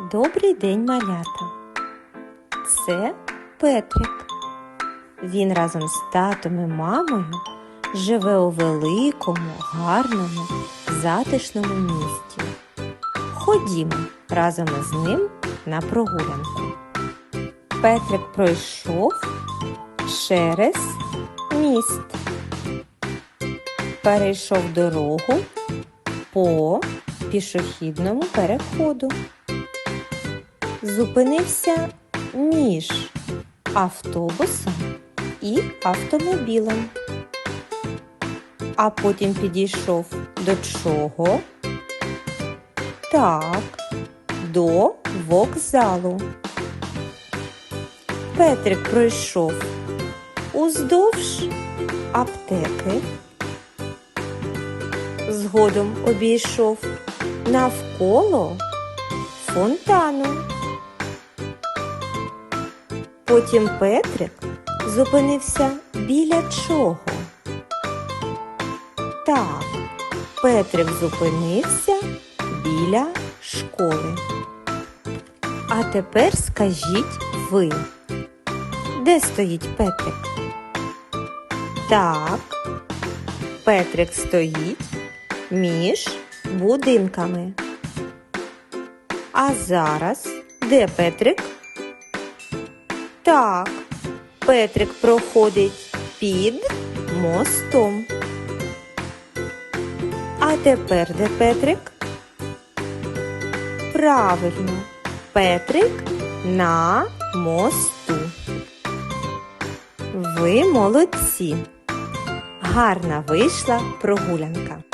Добрий день, малята. Це Петрик. Він разом з татом і мамою живе у великому, гарному, затишному місті. Ходімо разом із ним на прогулянку. Петрик пройшов через міст. Перейшов дорогу по пішохідному переходу. Зупинився між автобусом і автомобілем. А потім підійшов до чого? Так, до вокзалу. Петрик пройшов уздовж аптеки. Згодом обійшов навколо фонтану. Потім Петрик зупинився біля чого? Так, Петрик зупинився біля школи. А тепер скажіть ви, де стоїть Петрик? Так, Петрик стоїть між будинками. А зараз де Петрик? Так, Петрик проходить під мостом. А тепер де Петрик? Правильно, Петрик на мосту. Ви молодці. Гарна вийшла прогулянка.